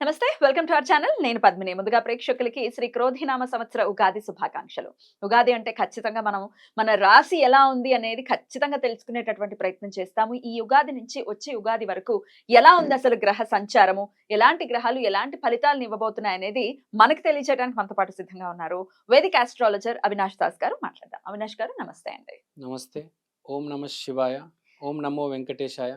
నమస్తే welcome to our channel. నేను పద్మిని. ముందుగా ప్రేక్షకులకి శ్రీ క్రోధినామ సంవత్సర ఉగాది శుభాకాంక్షలు. ఉగాది అంటే ఖచ్చితంగా మనం మన రాశి ఎలా ఉంది అనేది ఖచ్చితంగా తెలుసుకునేటటువంటి ప్రయత్నం చేస్తాము. ఈ ఉగాది నుంచి వచ్చే ఉగాది వరకు ఎలా ఉంది అసలు గ్రహ సంచారము? ఎలాంటి గ్రహాలు ఎలాంటి ఫలితాలను ఇవ్వబోతున్నాయి అనేది మనకు తెలియజేయడానికి మనతో పాటు సిద్ధంగా ఉన్నారు వేదిక ఆస్ట్రాలజర్ అవినాష్ దాస్ గారు. మాట్లాడదాం. అవినాష్ గారు నమస్తే అండి. నమస్తే. ఓం నమ శివాయ. ఓం నమో వెంకటేశాయ.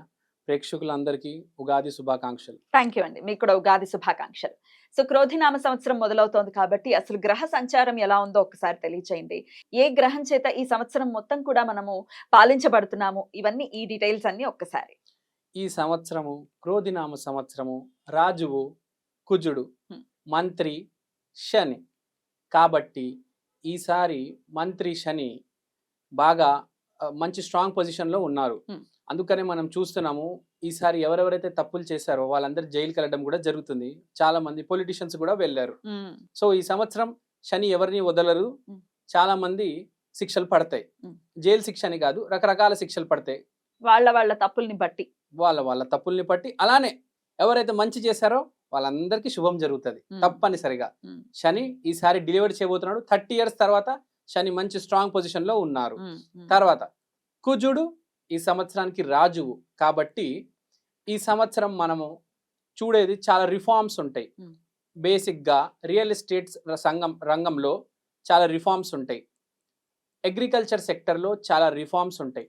ప్రేక్షకులందరికీ ఉగాది శుభాకాంక్షలు. థ్యాంక్ యూ అండి. మీకు కూడా ఉగాది శుభాకాంక్షలు. సో క్రోధినామ సంవత్సరం మొదలవుతోంది కాబట్టి అసలు గ్రహ సంచారం ఎలా ఉందో ఒకసారి తెలియచేయండి. ఏ గ్రహం చేత ఈ సంవత్సరం మొత్తం కూడా మనము పాలించబడుతున్నాము? ఇవన్నీ ఈ డీటెయిల్స్ అన్ని ఒక్కసారి. ఈ సంవత్సరము క్రోధినామ సంవత్సరము రాజువు కుజుడు. మంత్రి శని. కాబట్టి ఈసారి మంత్రి శని బాగా మంచి స్ట్రాంగ్ పొజిషన్లో ఉన్నారు. అందుకనే మనం చూస్తున్నాము ఈసారి ఎవరెవరైతే తప్పులు చేశారో వాళ్ళందరూ జైలుకి వెళ్ళడం కూడా జరుగుతుంది. చాలా మంది పొలిటీషియన్స్ కూడా వెళ్ళారు. సో ఈ సంవత్సరం శని ఎవరిని వదలరు. చాలా మంది శిక్షలు పడతాయి. జైలు శిక్ష అని కాదు రకరకాల శిక్షలు పడతాయి. వాళ్ళ వాళ్ళ తప్పుల్ని బట్టి. వాళ్ళ వాళ్ళ తప్పుల్ని బట్టి అలానే ఎవరైతే మంచి చేశారో వాళ్ళందరికీ శుభం జరుగుతుంది. తప్పనిసరిగా. శని ఈసారి డెలివరీ చేయబోతున్నాడు. థర్టీ ఇయర్స్ తర్వాత శని మంచి స్ట్రాంగ్ పొజిషన్లో ఉన్నారు. తర్వాత కుజుడు ఈ సంవత్సరానికి రాజువు కాబట్టి ఈ సంవత్సరం మనము చూడేది చాలా రిఫార్మ్స్ ఉంటాయి Hmm. బేసిక్గా రియల్ ఎస్టేట్ సంఘం రంగంలో చాలా రిఫార్మ్స్ ఉంటాయి అగ్రికల్చర్ సెక్టర్లో చాలా రిఫార్మ్స్ ఉంటాయి.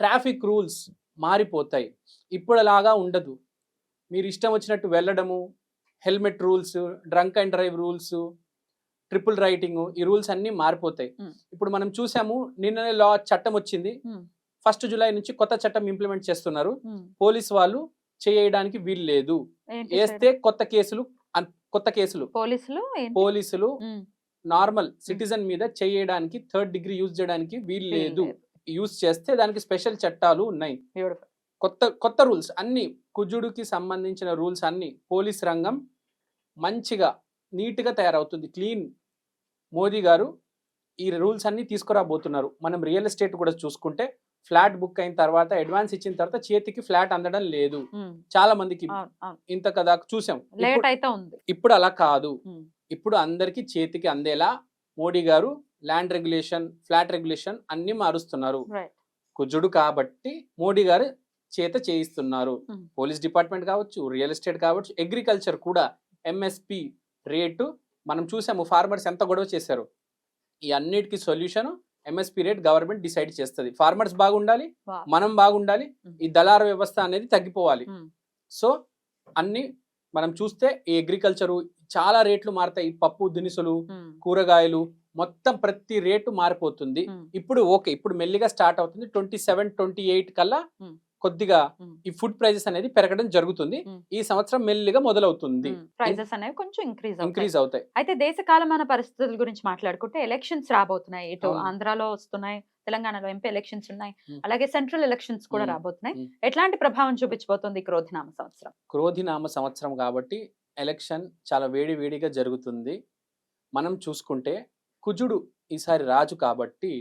ట్రాఫిక్ రూల్స్ మారిపోతాయి ఇప్పుడులాగా ఉండదు మీరు ఇష్టం వచ్చినట్టు వెళ్ళడము helmet rules drunk and drive rules triple riding ఈ రూల్స్ అన్నీ మారిపోతాయి. ఇప్పుడు మనం చూసాము నిన్ననే లా చట్టం వచ్చింది. ఫస్ట్ జూలై నుంచి కొత్త చట్టం ఇంప్లిమెంట్ చేస్తున్నారు. ఉమ్. పోలీస్ వాళ్ళు చేయడానికి వీలు లేదు. వేస్తే కొత్త కేసులు కొత్త కేసులు. పోలీసులు? పోలీసులు ఉమ్, నార్మల్ సిటిజన్ మీద చేయడానికి థర్డ్ డిగ్రీ యూజ్ చేయడానికి వీలు లేదు. యూజ్ చేస్తే దానికి స్పెషల్ చట్టాలు ఉన్నాయి. కొత్త కొత్త రూల్స్ అన్ని కుజుడికి సంబంధించిన రూల్స్ అన్ని పోలీస్ రంగం మంచిగా నీట్గా తయారవుతుంది. క్లీన్. మోదీ గారు ఈ రూల్స్ అన్ని తీసుకురాబోతున్నారు. మనం రియల్ ఎస్టేట్ కూడా చూసుకుంటే ఫ్లాట్ బుక్ అయిన తర్వాత అడ్వాన్స్ ఇచ్చిన తర్వాత చేతికి ఫ్లాట్ అందడం లేదు. చాలా మందికి. ఇంత కదా చూసాం. లేట్ ఇప్పుడు- అయితే ఉంది. ఇప్పుడు అలా కాదు. ఇప్పుడు అందరికీ చేతికి అందేలా మోడీ గారు ల్యాండ్ రెగ్యులేషన్ ఫ్లాట్ రెగ్యులేషన్ అన్ని మారుస్తున్నారు. కుజుడు కాబట్టి మోడీ గారు చేత చేయిస్తున్నారు. పోలీస్ డిపార్ట్మెంట్ కావచ్చు రియల్ ఎస్టేట్ కావచ్చు అగ్రికల్చర్ కూడా ఎంఎస్పి రేటు మనం చూసాము ఫార్మర్స్ ఎంత గొడవ చేశారు. ఈ అన్నిటికీ solution MSP rate government decide చేస్తుంది. ఫార్మర్స్ బాగుండాలి. మనం బాగుండాలి. ఈ దళార వ్యవస్థ అనేది తగ్గిపోవాలి. సో అన్ని మనం చూస్తే ఈ అగ్రికల్చరు చాలా రేట్లు మారుతాయి. పప్పు దినుసులు కూరగాయలు మొత్తం ప్రతి రేటు మారిపోతుంది. ఇప్పుడు ఓకే ఇప్పుడు మెల్లిగా స్టార్ట్ అవుతుంది. ట్వంటీ సెవెన్ ట్వంటీ ఎయిట్ కల్లా. కొద్దిగా. ఈ ఫుడ్ ప్రైజెస్ అనేది పెరగడం జరుగుతుంది. ఈ సంవత్సరం మెల్లిగా మొదలవుతుంది. ప్రైజెస్ అనేవి కొంచెం ఇంక్రీజ్ ఇంక్రీజ్ అవుతాయి అయితే దేశ కాలమాన పరిస్థితుల గురించి మాట్లాడుకుంటే ఎలక్షన్స్ రాబోతున్నాయి ఇటు. ఆంధ్రాలో వస్తున్నాయి తెలంగాణలో ఎంపీ ఎలక్షన్స్ ఉన్నాయి. అలాగే సెంట్రల్ ఎలక్షన్స్ కూడా. రాబోతున్నాయి. ఎట్లాంటి ప్రభావం చూపించబోతుంది క్రోధినామ సంవత్సరం క్రోధినామ సంవత్సరం కాబట్టి ఎలక్షన్ చాలా వేడి వేడిగా జరుగుతుంది మనం చూసుకుంటే కుజుడు ఈసారి రాజు కాబట్టి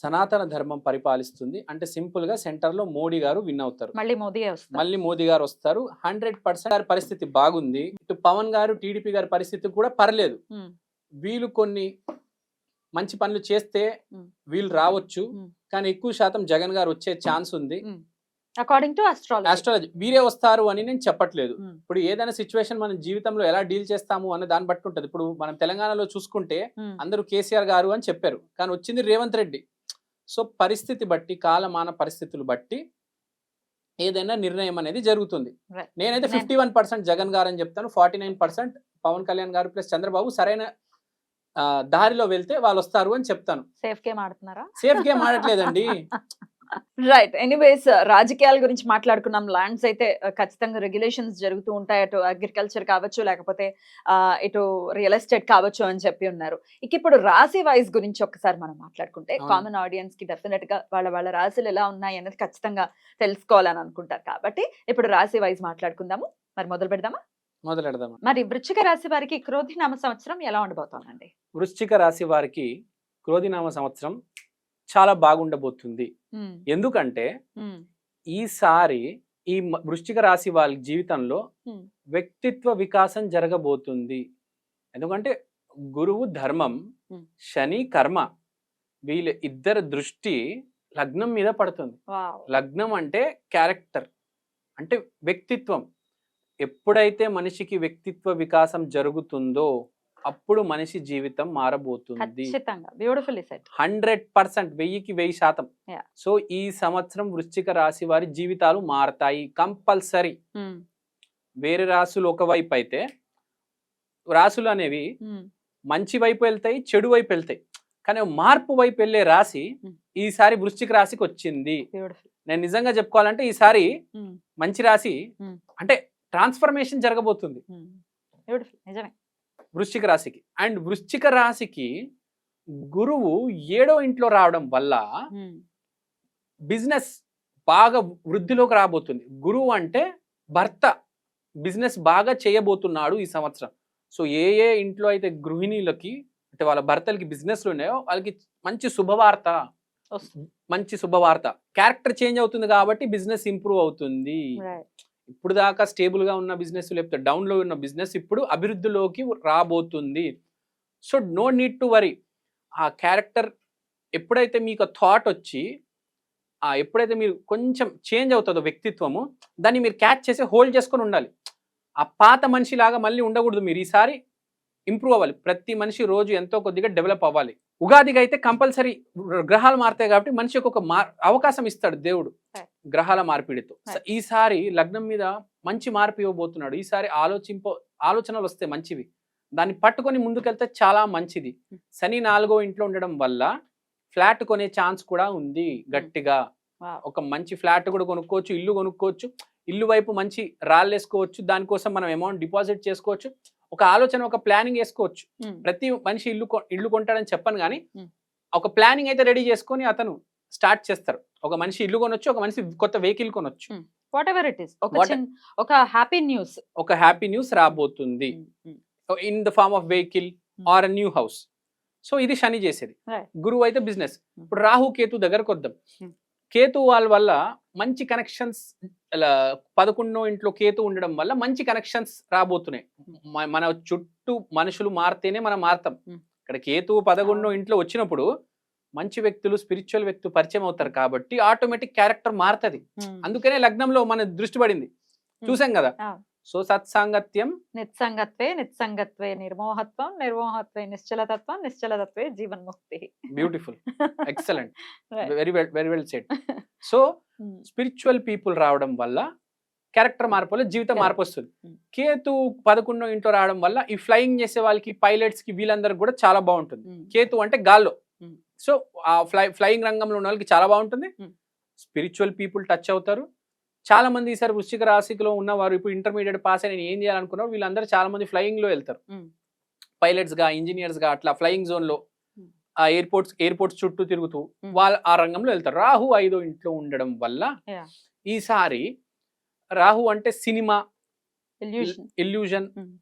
సనాతన ధర్మం పరిపాలిస్తుంది. అంటే సింపుల్గా సెంటర్లో మోడీ గారు విన్ అవుతారు. మళ్ళీ వస్తారు? మళ్ళీ మోదీ గారు వస్తారు. హండ్రెడ్ పర్సెంట్ పరిస్థితి బాగుంది. ఇటు పవన్ గారు టీడీపీ గారి పరిస్థితి కూడా పర్లేదు. వీళ్ళు కొన్ని మంచి పనులు చేస్తే. వీళ్ళు రావచ్చు. కానీ ఎక్కువ శాతం జగన్ గారు వచ్చే ఛాన్స్ ఉంది. అకార్డింగ్ టు అస్ట్రాలజీ ఆస్ట్రాలజీ వీరే వస్తారు అని నేను చెప్పట్లేదు. ఇప్పుడు ఏదైనా సిచ్యువేషన్ మన జీవితంలో ఎలా డీల్ చేస్తాము అన్న దాన్ని బట్టి ఉంటుంది. ఇప్పుడు మనం తెలంగాణలో చూసుకుంటే అందరూ కేసీఆర్ గారు అని చెప్పారు. కానీ వచ్చింది రేవంత్ రెడ్డి. సో పరిస్థితి బట్టి కాలమాన పరిస్థితులు బట్టి ఏదైనా నిర్ణయం అనేది జరుగుతుంది. నేనైతే నేను- ఫిఫ్టీ వన్ పర్సెంట్ జగన్ గారు అని చెప్తాను forty nine percent Pawan Kalyan గారు ప్లస్ చంద్రబాబు సరైన దారిలో వెళ్తే వాళ్ళు వస్తారు అని చెప్తాను. సేఫ్ గేమ్ ఆడుతున్నారా? Safe game ఆడట్లేదండి. రైట్ ఎనీవేస్ రాజకీయాల గురించి మాట్లాడుకున్నాం. ల్యాండ్స్ అయితే uh, ఖచ్చితంగా రెగ్యులేషన్స్ జరుగుతూ ఉంటాయి. అటు అగ్రికల్చర్ కావచ్చు లేకపోతే ఆ, ఇటు రియల్ ఎస్టేట్ కావచ్చు అని చెప్పి ఉన్నారు. ఇక ఇప్పుడు రాశి వైజ్ గురించి ఒక్కసారి మనం మాట్లాడుకుంటే. కామన్ ఆడియన్స్కి డెఫినెట్గా వాళ్ళ వాళ్ళ రాశులు ఎలా ఉన్నాయి అనేది ఖచ్చితంగా తెలుసుకోవాలని అనుకుంటారు. కాబట్టి ఇప్పుడు రాశి వైజ్ మాట్లాడుకుందాము. మరి మొదలు పెడదామా? మొదలెడదాం మరి వృశ్చిక రాశి వారికి క్రోధి నామ సంవత్సరం ఎలా ఉండబోతోందండి? వృశ్చిక రాశి వారికి క్రోధినామ సంవత్సరం చాలా బాగుండబోతుంది. ఎందుకంటే ఈసారి ఈ వృశ్చిక రాశి వాళ్ళ జీవితంలో వ్యక్తిత్వ వికాసం జరగబోతుంది. ఎందుకంటే గురువు ధర్మం. శని కర్మ వీళ్ళ ఇద్దరు దృష్టి లగ్నం మీద పడుతుంది. లగ్నం అంటే క్యారెక్టర్ అంటే వ్యక్తిత్వం. ఎప్పుడైతే మనిషికి వ్యక్తిత్వ వికాసం జరుగుతుందో అప్పుడు మనిషి జీవితం మారబోతుంది. బ్యూటిఫుల్ హండ్రెడ్ పర్సెంట్ వెయ్యికి వెయ్యి శాతం. సో ఈ సంవత్సరం వృశ్చిక రాశి వారి జీవితాలు మారతాయి కంపల్సరీ. వేరే రాసులు ఒకవైపు అయితే రాసులు అనేవి మంచి వైపు వెళ్తాయి చెడు వైపు వెళ్తాయి. కానీ మార్పు వైపు వెళ్ళే రాశి Hmm. ఈసారి వృశ్చిక రాశికి వచ్చింది. నేను నిజంగా చెప్పుకోవాలంటే ఈసారి మంచి రాశి Hmm. అంటే ట్రాన్స్ఫర్మేషన్ జరగబోతుంది. నిజమే. వృశ్చిక రాశికి. అండ్ వృశ్చిక రాశికి గురువు ఏడో ఇంట్లో రావడం వల్ల బిజినెస్ బాగా వృద్ధిలోకి రాబోతుంది. గురువు అంటే భర్త బిజినెస్ బాగా చేయబోతున్నాడు ఈ సంవత్సరం. సో ఏ ఏ ఇంట్లో అయితే గృహిణీలకి అంటే వాళ్ళ భర్తలకి బిజినెస్లు ఉన్నాయో వాళ్ళకి మంచి శుభవార్త మంచి శుభవార్త. క్యారెక్టర్ చేంజ్ అవుతుంది కాబట్టి బిజినెస్ ఇంప్రూవ్ అవుతుంది. ఇప్పుడు దాకా స్టేబుల్గా ఉన్న బిజినెస్ లేకపోతే డౌన్లో ఉన్న బిజినెస్ ఇప్పుడు అభివృద్ధిలోకి రాబోతుంది. So no need to worry ఆ క్యారెక్టర్ ఎప్పుడైతే మీకు థాట్ వచ్చి ఆ ఎప్పుడైతే మీరు కొంచెం చేంజ్ అవుతుందో వ్యక్తిత్వము దాన్ని మీరు క్యాచ్ చేసి హోల్డ్ చేసుకొని ఉండాలి. ఆ పాత మనిషిలాగా మళ్ళీ ఉండకూడదు మీరు ఈసారి. ఇంప్రూవ్ అవ్వాలి. ప్రతి మనిషి రోజు ఎంతో కొద్దిగా డెవలప్ అవ్వాలి. ఉగాదికి అయితే కంపల్సరీ గ్రహాలు మారుతాయి కాబట్టి మనిషికి ఒక మార్ అవకాశం ఇస్తాడు దేవుడు. గ్రహాల మార్పిడితో. ఈసారి లగ్నం మీద మంచి మార్పు ఇవ్వబోతున్నాడు ఈసారి ఆలోచింప ఆలోచనలు వస్తే మంచివి దాన్ని పట్టుకొని ముందుకెళ్తే చాలా మంచిది Hmm. శని నాలుగో ఇంట్లో ఉండడం వల్ల ఫ్లాట్ కొనే ఛాన్స్ కూడా ఉంది గట్టిగా Wow. ఒక మంచి ఫ్లాట్ కూడా కొనుక్కోవచ్చు ఇల్లు కొనుక్కోవచ్చు ఇల్లు వైపు మంచి రాళ్ళు వేసుకోవచ్చు దానికోసం మనం అమౌంట్ డిపాజిట్ చేసుకోవచ్చు ఒక ఆలోచన ఒక ప్లానింగ్ వేసుకోవచ్చు Hmm. ప్రతి మనిషి ఇల్లు ఇల్లు కొంటాడని చెప్పను కానీ Hmm. ఒక ప్లానింగ్ అయితే రెడీ చేసుకొని అతను స్టార్ట్ చేస్తారు. ఒక మనిషి ఇల్లు కొనొచ్చు ఒక మనిషి కొత్త వెహికల్ కొనొచ్చు. వాట్ ఎవర్ ఇట్ ఈస్ ఒక హ్యాపీ న్యూస్ ఒక హ్యాపీ న్యూస్ రాబోతుంది. In the form of vehicle or new house so ఇది శని చేసేది. గురువు అయితే బిజినెస్ ఇప్పుడు రాహు కేతు దగ్గరకు వద్దాం. Hmm. కేతు వాళ్ళ వల్ల మంచి కనెక్షన్స్ పదకొండో ఇంట్లో కేతు ఉండడం వల్ల మంచి కనెక్షన్స్ రాబోతున్నాయి. మ- మన చుట్టూ మనుషులు మారితేనే మనం మారుతాం. Hmm. ఇక్కడ కేతు పదకొండో ఇంట్లో వచ్చినప్పుడు మంచి వ్యక్తులు స్పిరిచువల్ వ్యక్తులు పరిచయం అవుతారు కాబట్టి ఆటోమేటిక్ క్యారెక్టర్ మారుతుంది. అందుకనే లగ్నంలో మన దృష్టి పడింది. చూసాం కదా. సో సత్సాంగత్యం నిత్సంగత్వే నిత్సంగత్వే నిర్మోహత్వం నిర్మోహత్వే నిశ్చలతత్వం నిశ్చలతత్వే జీవన్ముక్తి. Beautiful excellent. Very well very well set so spiritual people రావడం వల్ల క్యారెక్టర్ మార్పు వల్ల జీవితం. మార్పు వస్తుంది. కేతు పదకొండో ఇంట్లో రావడం వల్ల ఈ ఫ్లయింగ్ చేసే వాళ్ళకి పైలట్స్కి వీళ్ళందరికి కూడా చాలా బాగుంటుంది. కేతు అంటే గాల్లో. సో ఆ ఫ్లై ఫ్లయింగ్ రంగంలో ఉన్న వాళ్ళకి చాలా బాగుంటుంది. స్పిరిచువల్ పీపుల్ టచ్ అవుతారు చాలా మంది ఈసారి వృశ్చిక రాశిలో ఉన్నవారు ఇప్పుడు ఇంటర్మీడియట్ పాస్ అని నేను ఏం చేయాలనుకున్నారు వీళ్ళందరూ చాలా మంది ఫ్లయింగ్లో వెళ్తారు. పైలట్స్గా ఇంజనీర్స్గా అట్లా ఫ్లయింగ్ జోన్లో. ఆ ఎయిర్పోర్ట్స్ ఎయిర్పోర్ట్స్ చుట్టూ తిరుగుతూ. వాళ్ళ ఆ రంగంలో వెళ్తారు రాహు ఐదో ఇంట్లో ఉండడం వల్ల. ఈసారి రాహు అంటే cinema illusion Mm.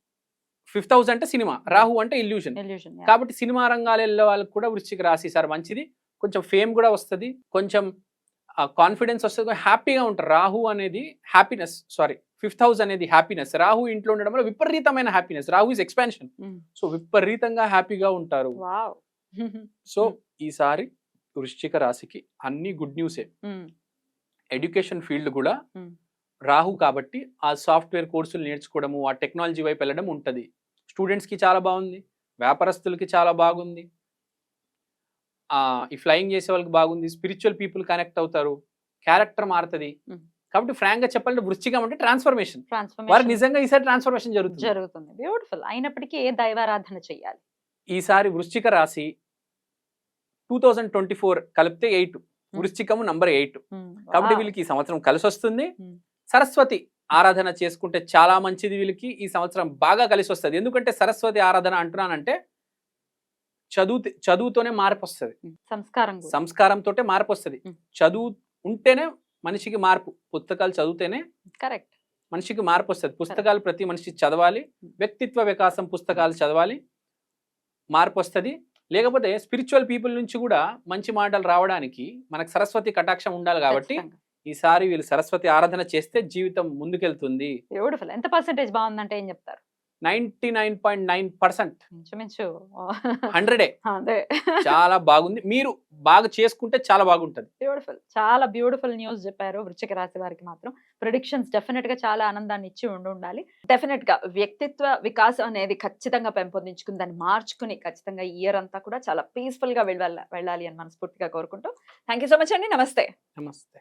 Fifth house అంటే సినిమా. రాహు అంటే ఇల్యూషన్ కాబట్టి సినిమా రంగాలు వెళ్ళే వాళ్ళకి కూడా వృశ్చిక రాశి సార్ మంచిది. కొంచెం ఫేమ్ కూడా వస్తుంది. కొంచెం కాన్ఫిడెన్స్ వస్తుంది. హ్యాపీగా ఉంటారు. రాహు అనేది హ్యాపీనెస్ సారీ ఫిఫ్త్ హౌస్ అనేది హ్యాపీనెస్ రాహు ఇంట్లో ఉండడం వల్ల విపరీతమైన happiness Rahu is expansion so విపరీతంగా హ్యాపీగా ఉంటారు. So Mm. ఈసారి వృశ్చిక రాశికి అన్ని గుడ్ న్యూసే ఎడ్యుకేషన్ ఫీల్డ్ కూడా Mm. రాహు కాబట్టి ఆ సాఫ్ట్వేర్ కోర్సులు నేర్చుకోవడము ఆ టెక్నాలజీ వైపు వెళ్ళడం ఉంటుంది. స్టూడెంట్స్కి చాలా బాగుంది. వ్యాపారస్తులకి చాలా బాగుంది. ఆ, ఈ ఫ్లయింగ్ చేసే వాళ్ళకి బాగుంది. స్పిరిచువల్ పీపుల్ కనెక్ట్ అవుతారు. క్యారెక్టర్ మారుతుంది. కాబట్టి ఫ్రాంక్గా చెప్పాలంటే వృశ్చికం అంటే ట్రాన్స్ఫర్మేషన్. ట్రాన్స్ఫర్మేషన్. నిజంగా ఈసారి ట్రాన్స్ఫర్మేషన్ జరుగుతుంది. జరుగుతుంది. బ్యూటిఫుల్. అయినప్పటికీ ఏ దైవారాధన చేయాలి ఈసారి వృశ్చిక రాశి టూ థౌజండ్ ట్వంటీ ఫోర్ కలిపితే ఎయిట్. వృశ్చికము నంబర్ ఎయిట్. కాబట్టి. వీళ్ళకి ఈ సంవత్సరం కలిసి వస్తుంది. సరస్వతి ఆరాధన చేసుకుంటే చాలా మంచిది వీళ్ళకి. ఈ సంవత్సరం బాగా కలిసి వస్తుంది. ఎందుకంటే సరస్వతి ఆరాధన అంటున్నానంటే చదువు చదువుతోనే మార్పు వస్తుంది సంస్కారం. సంస్కారంతో మార్పు వస్తుంది. చదువు ఉంటేనే మనిషికి మార్పు. పుస్తకాలు చదివితేనే కరెక్ట్. మనిషికి మార్పు వస్తుంది పుస్తకాలు ప్రతి మనిషి చదవాలి. వ్యక్తిత్వ వికాసం పుస్తకాలు చదవాలి. మార్పు వస్తుంది లేకపోతే స్పిరిచువల్ పీపుల్ నుంచి కూడా మంచి మాటలు రావడానికి మనకు సరస్వతి కటాక్షం ఉండాలి కాబట్టి ఈసారి వీళ్ళు సరస్వతి ఆరాధన చేస్తే జీవితం ముందుకెళ్తుంది. బ్యూటిఫుల్ ఎంత పర్సెంటేజ్ బాగుందంటే ఏం చెప్తారు? Ninety nine point nine percent. హండ్రెడే. అదే. చాలా బాగుంది. మీరు బాగా చేసుకుంటే చాలా బాగుంటది. బ్యూటిఫుల్ చాలా బ్యూటిఫుల్ న్యూస్ చెప్పారు వృశ్చిక రాశి వారికి మాత్రం. ప్రిడిక్షన్స్ డెఫినెట్గా చాలా ఆనందాన్ని ఇచ్చి ఉండి ఉండాలి. డెఫినెట్గా వ్యక్తిత్వ వికాసం అనేది ఖచ్చితంగా పెంపొందించుకుని దాన్ని మార్చుకుని ఖచ్చితంగా ఇయర్ అంతా కూడా చాలా పీస్ఫుల్గా వెళ్ళాలి వెళ్ళాలి అని మనస్ఫూర్తిగా కోరుకుంటూ. థ్యాంక్ సో మచ్ అండి. నమస్తే. నమస్తే.